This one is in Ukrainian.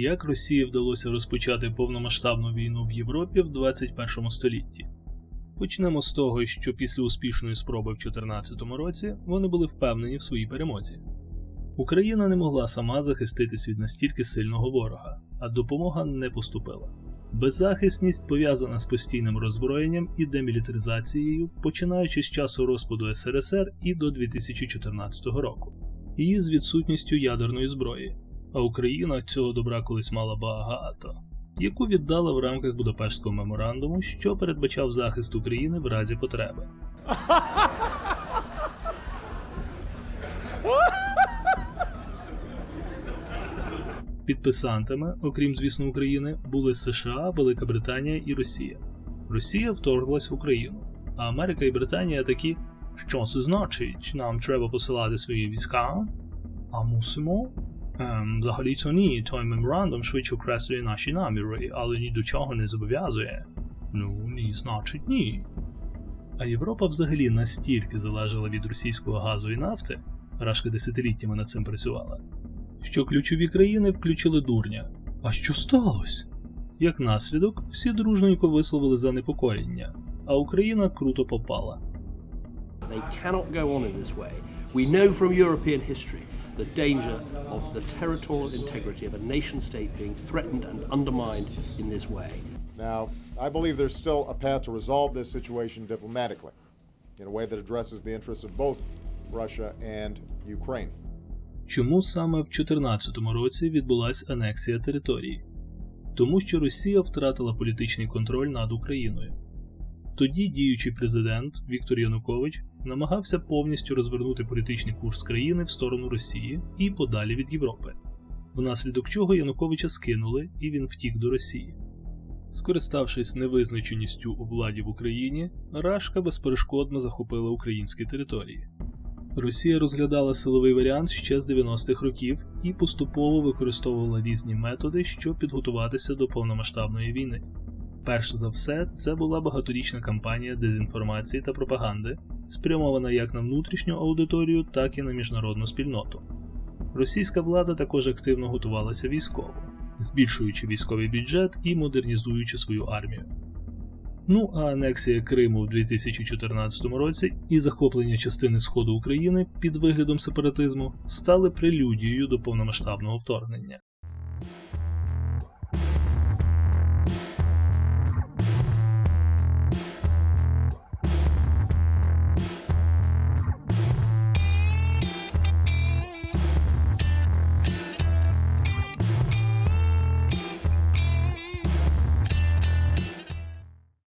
Як Росії вдалося розпочати повномасштабну війну в Європі в 21 столітті? Почнемо з того, що після успішної спроби в 2014 році вони були впевнені в своїй перемозі. Україна не могла сама захиститись від настільки сильного ворога, а допомога не поступила. Беззахисність пов'язана з постійним роззброєнням і демілітаризацією, починаючи з часу розпаду СРСР і до 2014 року, і з відсутністю ядерної зброї. А Україна цього добра колись мала багато, яку віддала в рамках Будапештського меморандуму, що передбачав захист України в разі потреби. Підписантами, окрім звісно України, були США, Велика Британія і Росія. Росія вторглась в Україну, а Америка і Британія такі, що це значить, нам треба посилати свої війська, а мусимо. Ем, взагалі то ні, той меморандум швидше окреслює наші наміри, але ні до чого не зобов'язує. Ну, ні, значить ні. А Європа взагалі настільки залежала від російського газу і нафти, Рашка десятиліттями над цим працювала, що ключові країни включили дурня. А що сталося? Як наслідок, всі дружненько висловили занепокоєння, а Україна круто попала. They cannot go on in this way. We know from European history the danger of the territorial integrity of a nation state being threatened and undermined in this way. Now, I believe there's still a path to resolve this situation diplomatically in a way that addresses the interests of both Russia and Ukraine. Чому саме в 2014 році відбулася анексія території? Тому що Росія втратила політичний контроль над Україною. Тоді діючий президент Віктор Янукович намагався повністю розвернути політичний курс країни в сторону Росії і подалі від Європи, внаслідок чого Януковича скинули і він втік до Росії. Скориставшись невизначеністю у владі в Україні, Рашка безперешкодно захопила українські території. Росія розглядала силовий варіант ще з 90-х років і поступово використовувала різні методи, щоб підготуватися до повномасштабної війни. Перш за все, це була багаторічна кампанія дезінформації та пропаганди, спрямована як на внутрішню аудиторію, так і на міжнародну спільноту. Російська влада також активно готувалася військово, збільшуючи військовий бюджет і модернізуючи свою армію. Ну а анексія Криму в 2014 році і захоплення частини сходу України під виглядом сепаратизму стали прелюдією до повномасштабного вторгнення.